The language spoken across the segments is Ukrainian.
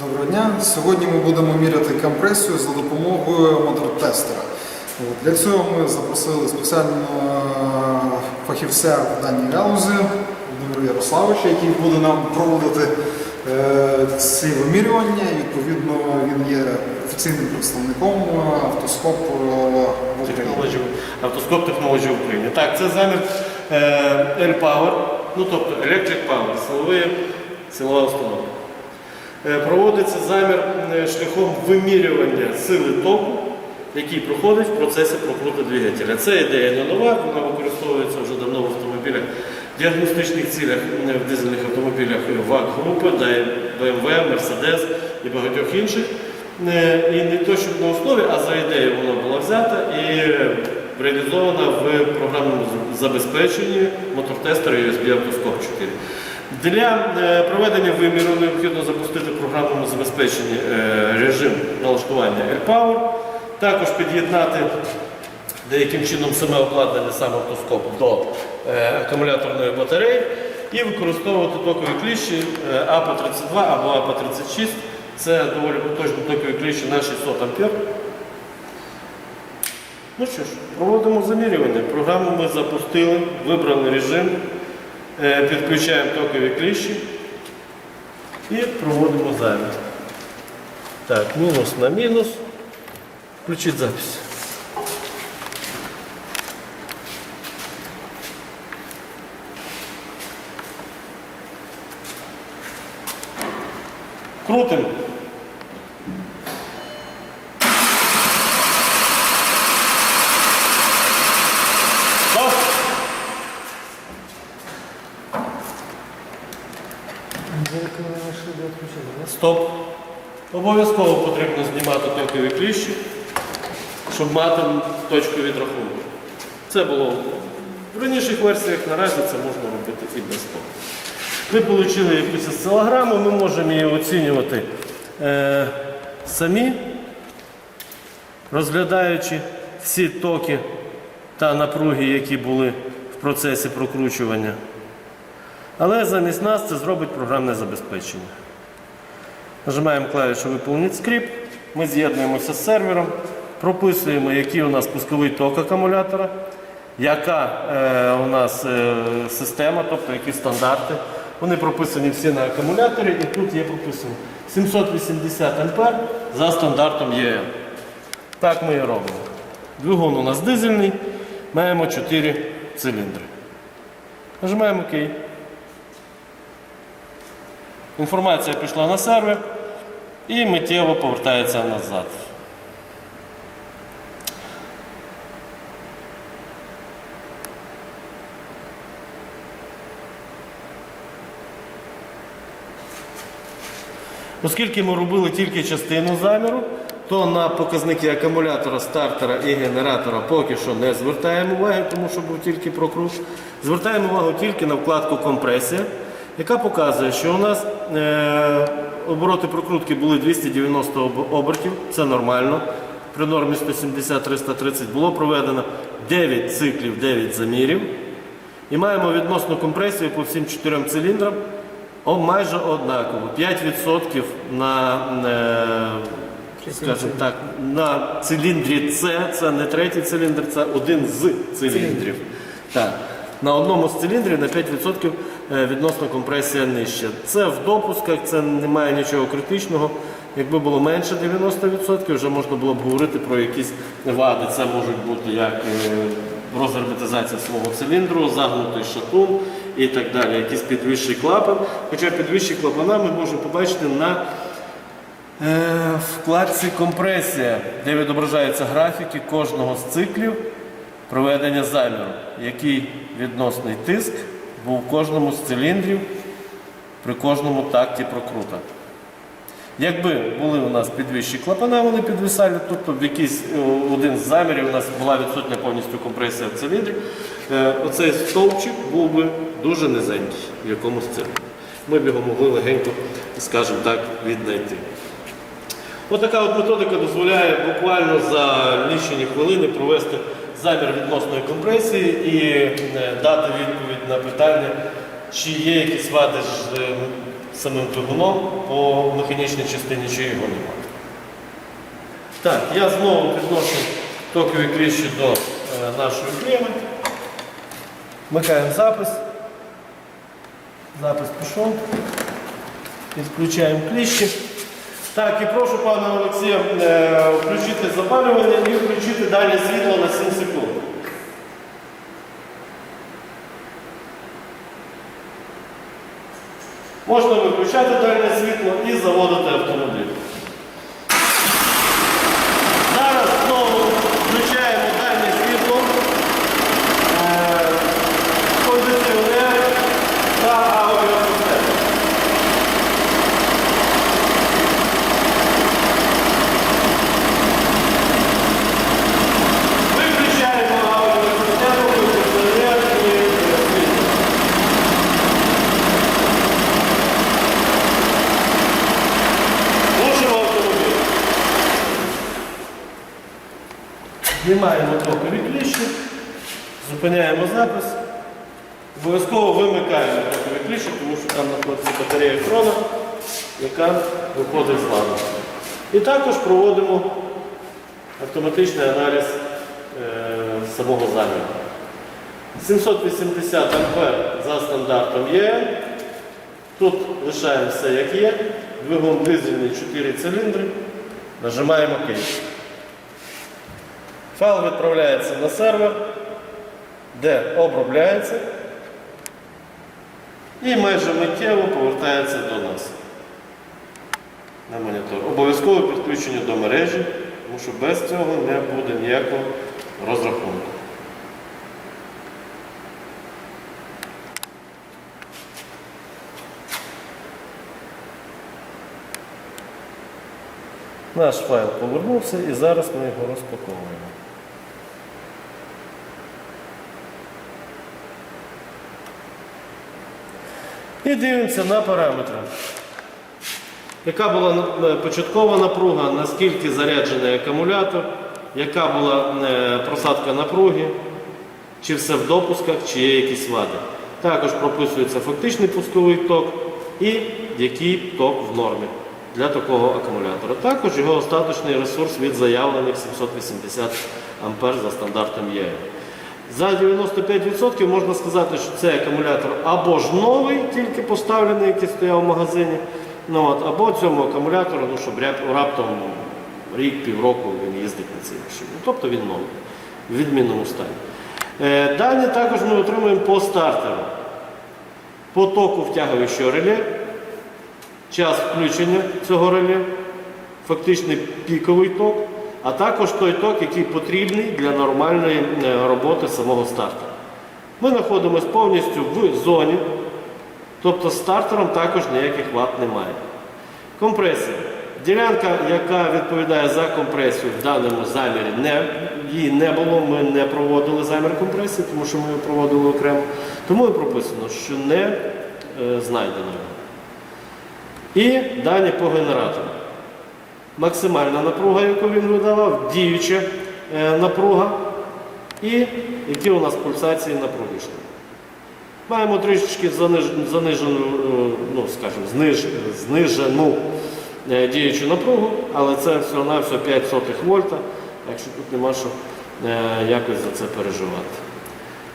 Доброго дня. Сьогодні ми будемо міряти компресію за допомогою мотор-тестера. Для цього ми запросили спеціального е, фахівця в даній галузі Володимира Ярославовича, який буде нам проводити е, ці вимірювання. Відповідно, він є офіційним представником е, автоскоп. Technology, автоскоп в Україні. Так, це замір L-Power, ну тобто Electric Power, силова установка. Е, Проводиться замір е, шляхом вимірювання сили току, який проходить в процесі прокруту двигателя. Це ідея не нова, вона використовується вже давно в автомобілях, в діагностичних цілях в дизельних автомобілях ВАК-групи, BMW, Mercedes і багатьох інших. Е, І не то, щоб на основі, а за ідеєю вона була взята і реалізована в програмному забезпеченні мотортестера USB Автоскоп 4. Для е, проведення виміру необхідно запустити в програмному забезпеченні е, режим налаштування AirPower, також під'єднати деяким чином саме обладнання, сам автоскоп до е, акумуляторної батареї і використовувати токові кліщі е, АП-32 або АП-36. Це доволі потужні токові кліщі на 600 А. Ну що ж, проводимо замірювання. Програму ми запустили, вибрали режим, підключаємо токові кліщі і проводимо замір. Так, мінус на мінус. Включіть запись. Крутим. Стоп. Стоп. Обов'язково потрібно знімати токові кліщі, щоб мати точку відрахунку. Це було в раніших версіях, наразі це можна робити і без того. Ми отримали якусь осцилограму, ми можемо її оцінювати е, самі, розглядаючи всі токи та напруги, які були в процесі прокручування. Але замість нас це зробить програмне забезпечення. Нажимаємо клавішу Виповнити скрипт, ми з'єднуємося з сервером, прописуємо, який у нас пусковий ток акумулятора, яка е, у нас е, система, тобто які стандарти. Вони прописані всі на акумуляторі і тут є прописано 780 А за стандартом ЄМ. Так ми і робимо. Двигун у нас дизельний, маємо 4 циліндри. Нажимаємо ОК. Інформація пішла на сервер і миттєво повертається назад. Оскільки ми робили тільки частину заміру, то на показники акумулятора, стартера і генератора поки що не звертаємо уваги, тому що був тільки прокрут. Звертаємо увагу тільки на вкладку компресія, яка показує, що у нас е, обороти прокрутки були 290 обертів, це нормально. При нормі 170-330 було проведено 9 циклів, 9 замірів. І маємо відносну компресію по всім чотирьом циліндрам о, майже однаково. 5% на, е, скажімо так, на циліндрі С, це не третій циліндр, це один з циліндрів. Так. На одному з циліндрів на 5% е, відносно компресія нижча. Це в допусках, це немає нічого критичного. Якби було менше 90%, вже можна було б говорити про якісь вади. Це можуть бути як е, розгерметизація свого циліндру, загнутий шатун і так далі, якийсь підвищий клапан. Хоча підвищий клапана ми можемо побачити на е, вкладці компресія, де відображаються графіки кожного з циклів проведення заміру, який відносний тиск був в кожному з циліндрів при кожному такті прокрута. Якби були у нас підвищі клапана, вони підвисали, тобто в якийсь е, один з замірів у нас була відсутня повністю компресія в циліндрі, е, оцей стовпчик був би дуже низенький в якомусь циліндрі. Ми б його могли легенько, скажімо так, віднайти. Отака от методика дозволяє буквально за лічені хвилини провести замір відносної компресії і е, дати відповідь на питання, чи є якісь вади ж, е, самим двигуном по механічній частині, чи його немає. Так, я знову підношу токові кліщі до е, нашої клеми. Вмикаємо запис. Запис пішов. Підключаємо кліщі. Так, і прошу пана Олексія включити запалювання і включити дальнє світло на 7 секунд. Можна виключати дальне світло і заводити автомобіль. Зараз знову включаємо дальнє світло, е, кондиціонер та аудіосистему. Виключаємо аудіосистему, кондиціонер і е, світло. Глушимо автомобіль. Знімаємо токові кліщі, зупиняємо запис. Обов'язково вимикаємо токові кліщі, тому що там знаходиться батарея крона, яка виходить з ладу. І також проводимо автоматичний аналіз е, самого заміру. 780 А за стандартом є. Тут лишаємо все як є. Двигун дизельний 4 циліндри. Нажимаємо ОК. Файл відправляється на сервер, де обробляється і майже миттєво повертається до нас на монітор. Обов'язково підключення до мережі, тому що без цього не буде ніякого розрахунку. Наш файл повернувся і зараз ми його розпаковуємо. І дивимося на параметри. Яка була е, початкова напруга, наскільки заряджений акумулятор, яка була е, просадка напруги, чи все в допусках, чи є якісь вади. Також прописується фактичний пусковий ток і який ток в нормі для такого акумулятора. Також його остаточний ресурс від заявлених 780 А за стандартом ЄЕ. За 95% можна сказати, що цей акумулятор або ж новий, тільки поставлений, який стояв в магазині, ну, от, або цьому акумулятору, ну, щоб раптом рік, півроку він їздить на цій машині. Ну, Тобто він новий, в відмінному стані. Е, Дані також ми отримуємо по стартеру. По току втягуючого реле, час включення цього реле, фактичний піковий ток, а також той ток, який потрібний для нормальної е, роботи самого стартера. Ми знаходимося повністю в зоні, тобто стартером також ніяких ват немає. Компресія. Ділянка, яка відповідає за компресію в даному замірі, не, її не було, ми не проводили замір компресії, тому що ми його проводили окремо. Тому і прописано, що не е, знайдено. І дані по генератору. Максимальна напруга, яку він видавав, діюча е, напруга і які у нас пульсації напруги. Маємо трішечки занижену, е, ну, скажімо, зниж, знижену е, діючу напругу, але це всього-навсього 5 сотих вольта, так що тут нема що якось за це переживати.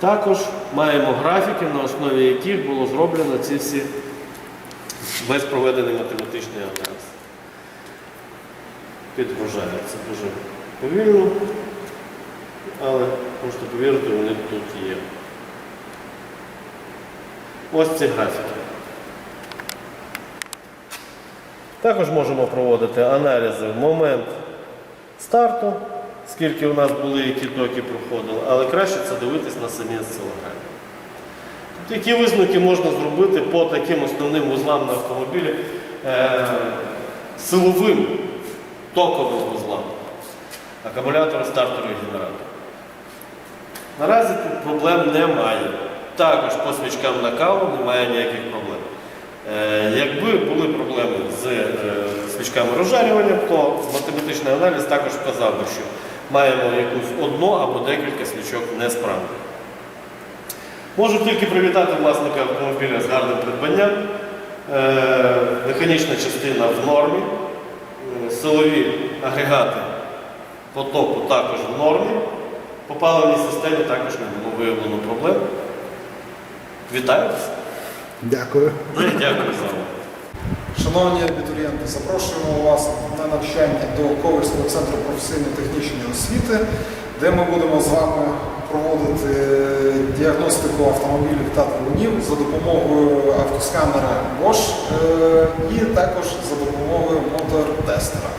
Також маємо графіки, на основі яких було зроблено ці всі весь проведений математичний аналіз. Підгружається дуже повільно, але можете повірити, вони тут є. Ось ці графіки. Також можемо проводити аналізи в момент старту, скільки у нас були, які токи проходили, але краще це дивитись на самі осцилограмі. Які висновки можна зробити по таким основним вузлам на автомобілі е, силовим токовим вузлам акумулятора, стартеру і генератора. Наразі тут проблем немає. Також по свічкам на каву немає ніяких проблем. Е, Якби були проблеми з е, свічками розжарювання, то математичний аналіз також вказав би, що маємо якусь одну або декілька свічок несправних. Можу тільки привітати власника автомобіля з гарним придбанням. Е, Механічна частина в нормі. Силові агрегати по току також в нормі. По паливній системі також не було виявлено проблем. Вітаю вас. Дякую. Дякую за увагу. Шановні абітурієнти, запрошуємо вас на навчання до Ковальського центру професійно-технічної освіти, де ми будемо з вами проводити діагностику автомобілів та двигунів за допомогою автосканера Bosch е, і також за допомогою мотор-тестера.